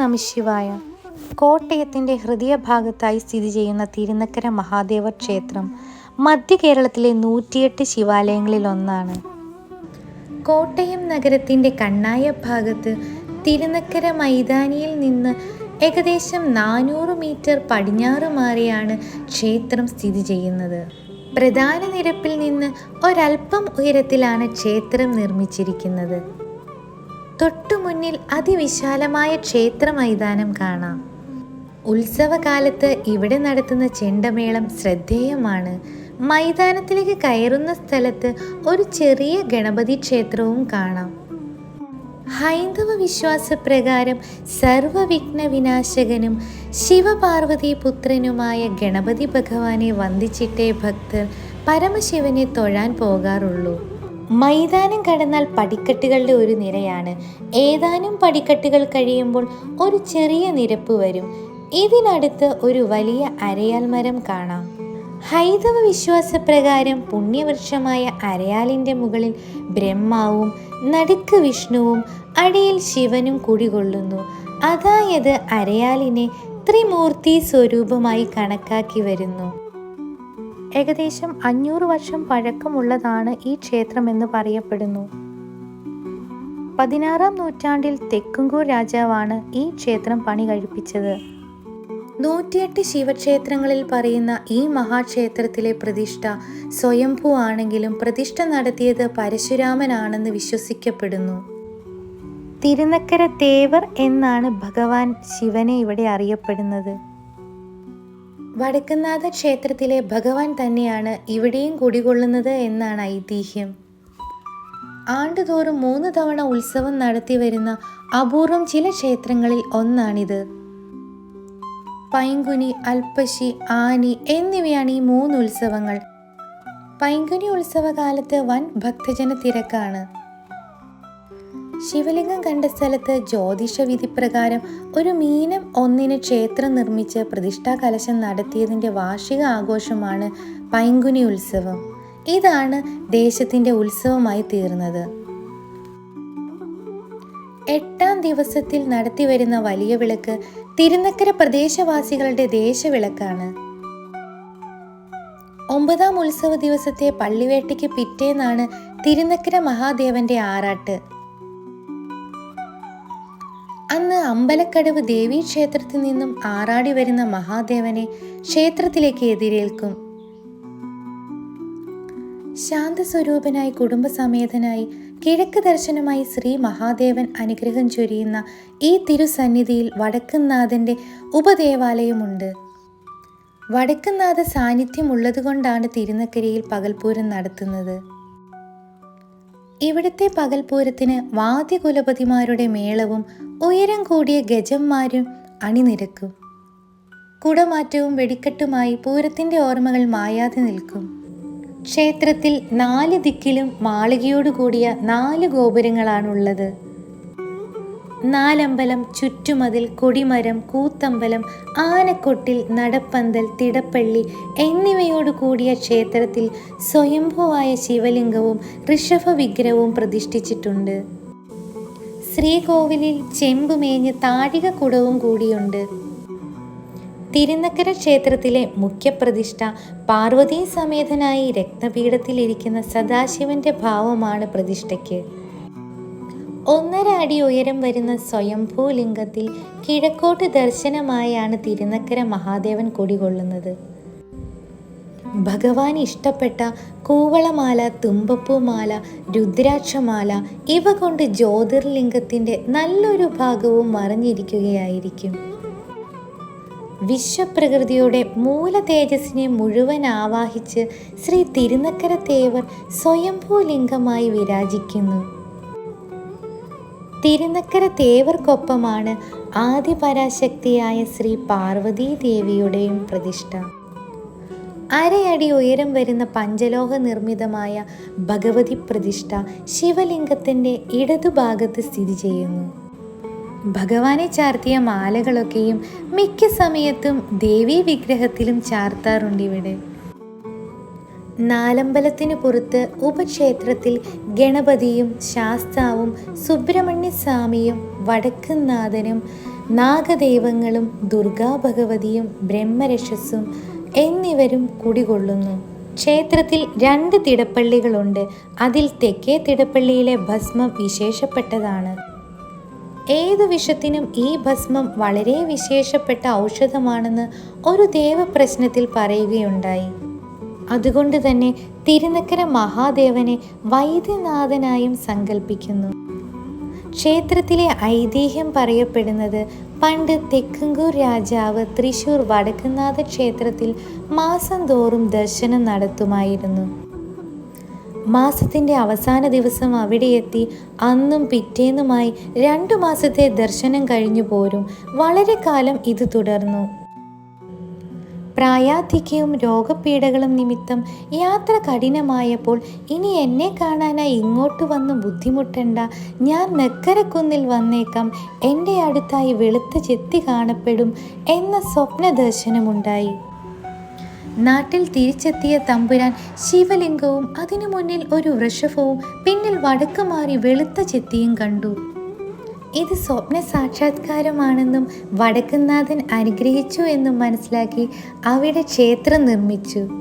നമശിവായ കോട്ടയത്തിന്റെ ഹൃദയഭാഗത്തായി സ്ഥിതി ചെയ്യുന്ന തിരുനക്കര മഹാദേവ ക്ഷേത്രം മധ്യ കേരളത്തിലെ നൂറ്റിയെട്ട് ശിവാലയങ്ങളിൽ ഒന്നാണ്. കോട്ടയം നഗരത്തിന്റെ കണ്ണായ ഭാഗത്ത് തിരുനക്കര മൈതാനിയിൽ നിന്ന് ഏകദേശം നാനൂറ് മീറ്റർ പടിഞ്ഞാറ് മാറിയാണ് ക്ഷേത്രം സ്ഥിതി ചെയ്യുന്നത്. പ്രധാന നിരപ്പിൽ നിന്ന് ഒരൽപ്പം ഉയരത്തിലാണ് ക്ഷേത്രം നിർമ്മിച്ചിരിക്കുന്നത്. തൊട്ടു മുന്നിൽ അതിവിശാലമായ ക്ഷേത്ര മൈതാനം കാണാം. ഉത്സവകാലത്ത് ഇവിടെ നടത്തുന്ന ചെണ്ടമേളം ശ്രദ്ധേയമാണ്. മൈതാനത്തിലേക്ക് കയറുന്ന സ്ഥലത്ത് ഒരു ചെറിയ ഗണപതി ക്ഷേത്രവും കാണാം. ഹൈന്ദവ വിശ്വാസപ്രകാരം സർവവിഘ്ന വിനാശകനും ശിവപാർവതി പുത്രനുമായ ഗണപതി ഭഗവാനെ വന്ദിച്ചിട്ടേ ഭക്തർ പരമശിവനെ തൊഴാൻ പോകാറുള്ളൂ. മൈതാനം കടന്നാൽ പടിക്കെട്ടുകളുടെ ഒരു നിരയാണ്. ഏതാനും പടിക്കെട്ടുകൾ കഴിയുമ്പോൾ ഒരു ചെറിയ നിരപ്പ് വരും. ഇതിനടുത്ത് ഒരു വലിയ അരയാൽ മരം കാണാം. ഹൈന്ദവ വിശ്വാസപ്രകാരം പുണ്യവൃക്ഷമായ അരയാലിന്റെ മുകളിൽ ബ്രഹ്മാവും നടുക്ക് വിഷ്ണുവും അടിയിൽ ശിവനും കുടികൊള്ളുന്നു. അതായത് അരയാലിനെ ത്രിമൂർത്തി സ്വരൂപമായി കണക്കാക്കി വരുന്നു. ഏകദേശം അഞ്ഞൂറ് വർഷം പഴക്കമുള്ളതാണ് ഈ ക്ഷേത്രമെന്ന് പറയപ്പെടുന്നു. പതിനാറാം നൂറ്റാണ്ടിൽ തെക്കുംകൂർ രാജാവാണ് ഈ ക്ഷേത്രം പണി കഴിപ്പിച്ചത്. നൂറ്റിയെട്ട് ശിവക്ഷേത്രങ്ങളിൽ പറയുന്ന ഈ മഹാക്ഷേത്രത്തിലെ പ്രതിഷ്ഠ സ്വയംഭൂ ആണെങ്കിലും പ്രതിഷ്ഠ നടത്തിയത് പരശുരാമനാണെന്ന് വിശ്വസിക്കപ്പെടുന്നു. തിരുനക്കര തേവർ എന്നാണ് ഭഗവാൻ ശിവനെ ഇവിടെ അറിയപ്പെടുന്നത്. വടക്കുന്നാഥ ക്ഷേത്രത്തിലെ ഭഗവാൻ തന്നെയാണ് ഇവിടെയും കുടികൊള്ളുന്നത് എന്നാണ് ഐതിഹ്യം. ആണ്ടുതോറും മൂന്ന് തവണ ഉത്സവം നടത്തി വരുന്ന അപൂർവം ചില ക്ഷേത്രങ്ങളിൽ ഒന്നാണിത്. പൈങ്കുനി അൽപ്പശി ആനി എന്നിവയാണ് ഈ മൂന്ന് ഉത്സവങ്ങൾ. പൈങ്കുനി ഉത്സവകാലത്ത് വൻ ഭക്തജന തിരക്കാണ് ശിവലിംഗം കണ്ട സ്ഥലത്ത് ജ്യോതിഷ വിധി പ്രകാരം ഒരു മീനം ഒന്നിന് ക്ഷേത്രം നിർമ്മിച്ച് പ്രതിഷ്ഠാ കലശം നടത്തിയതിന്റെ വാർഷിക ആഘോഷമാണ് പൈങ്കുനി ഉത്സവം. ഇതാണ് ദേശത്തിന്റെ ഉത്സവമായി തീർന്നത്. എട്ടാം ദിവസത്തിൽ നടത്തിവരുന്ന വലിയ വിളക്ക് തിരുനക്കര പ്രദേശവാസികളുടെ ദേശവിളക്കാണ്. ഒമ്പതാം ഉത്സവ ദിവസത്തെ പള്ളിവേട്ടയ്ക്ക് പിറ്റേന്നാണ് തിരുനക്കര മഹാദേവന്റെ ആറാട്ട്. അമ്പലക്കടവ് ദേവീക്ഷേത്രത്തിൽ നിന്നും ആറാടി വരുന്ന മഹാദേവനെ ക്ഷേത്രത്തിലേക്ക് എതിരേൽക്കും. ശാന്തസ്വരൂപനായി കുടുംബസമേതനായി കിഴക്ക് ദർശനമായി ശ്രീ മഹാദേവൻ അനുഗ്രഹം ചൊരിയുന്ന ഈ തിരുസന്നിധിയിൽ വടക്കുംനാഥന്റെ ഉപദേവാലയമുണ്ട്. വടക്കുംനാഥ സാന്നിധ്യം ഉള്ളതുകൊണ്ടാണ് തിരുനക്കരയിൽ പകൽപൂരം നടത്തുന്നത്. ഇവിടുത്തെ പകൽപൂരത്തിന് വാദ്യകുലപതിമാരുടെ മേളവും ഉയരം കൂടിയ ഗജന്മാരും അണിനിരക്കും. കുടമാറ്റവും വെടിക്കെട്ടുമായി പൂരത്തിന്റെ ഓർമ്മകൾ മായാതെ നിൽക്കും. ക്ഷേത്രത്തിൽ നാല് ദിക്കിലും മാളികയോടുകൂടിയ നാല് ഗോപുരങ്ങളാണുള്ളത്. നാലമ്പലം ചുറ്റുമതിൽ കൊടിമരം കൂത്തമ്പലം ആനക്കൊട്ടിൽ നടപ്പന്തൽ തിടപ്പള്ളി എന്നിവയോട് കൂടിയ ക്ഷേത്രത്തിൽ സ്വയംഭുവായ ശിവലിംഗവും ഋഷഭ വിഗ്രഹവും പ്രതിഷ്ഠിച്ചിട്ടുണ്ട്. ശ്രീകോവിലിൽ ചെമ്പുമേഞ്ഞ് താഴിക കുടവും കൂടിയുണ്ട്. തിരുനക്കര ക്ഷേത്രത്തിലെ മുഖ്യപ്രതിഷ്ഠ പാർവതീ സമേതനായി രക്തപീഠത്തിലിരിക്കുന്ന സദാശിവന്റെ ഭാവമാണ് പ്രതിഷ്ഠയ്ക്ക്. ഒന്നര അടി ഉയരം വരുന്ന സ്വയംഭൂ ലിംഗത്തിൽ കിഴക്കോട്ട് ദർശനമായാണ് തിരുനക്കര മഹാദേവൻ കുടികൊള്ളുന്നത്. ഭഗവാൻ ഇഷ്ടപ്പെട്ട കൂവളമാല തുമ്പപ്പൂമാല രുദ്രാക്ഷമാല ഇവ കൊണ്ട് ജ്യോതിർലിംഗത്തിന്റെ നല്ലൊരു ഭാഗവും മറിഞ്ഞിരിക്കുകയായിരിക്കും. വിശ്വപ്രകൃതിയുടെ മൂല തേജസ്സിനെ മുഴുവൻ ആവാഹിച്ച് ശ്രീ തിരുനക്കര തേവർ സ്വയംഭൂലിംഗമായി വിരാജിക്കുന്നു. തിരുനക്കര തേവർക്കൊപ്പമാണ് ആദ്യ പരാശക്തിയായ ശ്രീ പാർവതീ ദേവിയുടെയും പ്രതിഷ്ഠ. അരയടി ഉയരം വരുന്ന പഞ്ചലോഹ നിർമ്മിതമായ ഭഗവതി പ്രതിഷ്ഠ ശിവലിംഗത്തിന്റെ ഇടതുഭാഗത്ത് സ്ഥിതി ചെയ്യുന്നു. ഭഗവാനെ ചാർത്തിയ മാലകളൊക്കെയും മിക്ക സമയത്തും ദേവീ വിഗ്രഹത്തിലും ചാർത്താറുണ്ട് ഇവിടെ നാലമ്പലത്തിന് പുറത്ത് ഉപക്ഷേത്രത്തിൽ ഗണപതിയും ശാസ്താവും സുബ്രഹ്മണ്യസ്വാമിയും സ്വാമിയും വടക്കുംനാഥനും നാഗദൈവങ്ങളും ദുർഗാഭഗവതിയും ബ്രഹ്മരക്ഷസും എന്നിവരും കുടികൊള്ളുന്നു. ക്ഷേത്രത്തിൽ രണ്ട് തിടപ്പള്ളികളുണ്ട്. അതിൽ തെക്കേ തിടപ്പള്ളിയിലെ ഭസ്മം വിശേഷപ്പെട്ടതാണ്. ഏതു വിഷത്തിനും ഈ ഭസ്മം വളരെ വിശേഷപ്പെട്ട ഔഷധമാണെന്ന് ഒരു ദേവപ്രശ്നത്തിൽ പറയുകയുണ്ടായി. അതുകൊണ്ട് തന്നെ തിരുനക്കര മഹാദേവനെ വൈദ്യനാഥനായും സങ്കല്പിക്കുന്നു ക്ഷേത്രത്തിലെ ഐതിഹ്യം പറയപ്പെടുന്നത് പണ്ട് തെക്കുംകൂർ രാജാവ് തൃശൂർ വടക്കുന്നാഥ ക്ഷേത്രത്തിൽ മാസം തോറും ദർശനം നടത്തുമായിരുന്നു. മാസത്തിന്റെ അവസാന ദിവസം അവിടെ എത്തി അന്നും പിറ്റേന്നുമായി രണ്ടു മാസത്തെ ദർശനം കഴിഞ്ഞു പോരും. വളരെ കാലം ഇത് തുടർന്നു. പ്രായാധിക്യവും രോഗപീഠകളും നിമിത്തം യാത്ര കഠിനമായപ്പോൾ ഇനി എന്നെ കാണാനായി ഇങ്ങോട്ട് വന്ന് ബുദ്ധിമുട്ടണ്ട. ഞാൻ നെക്കരക്കുന്നിൽ വന്നേക്കാം. എന്റെ അടുത്തായി വെളുത്ത ചെത്തി കാണപ്പെടും എന്ന സ്വപ്ന ദർശനമുണ്ടായി നാട്ടിൽ തിരിച്ചെത്തിയ തമ്പുരാൻ ശിവലിംഗവും അതിനു മുന്നിൽ ഒരു വൃഷഭവും പിന്നിൽ വടക്ക് മാറി വെളുത്ത ചെത്തിയും കണ്ടു. ഇത് സ്വപ്ന സാക്ഷാത്കാരമാണെന്നും വടക്കുന്നാഥൻ അനുഗ്രഹിച്ചു എന്നും മനസ്സിലാക്കി അവിടെ ക്ഷേത്രം നിർമ്മിച്ചു.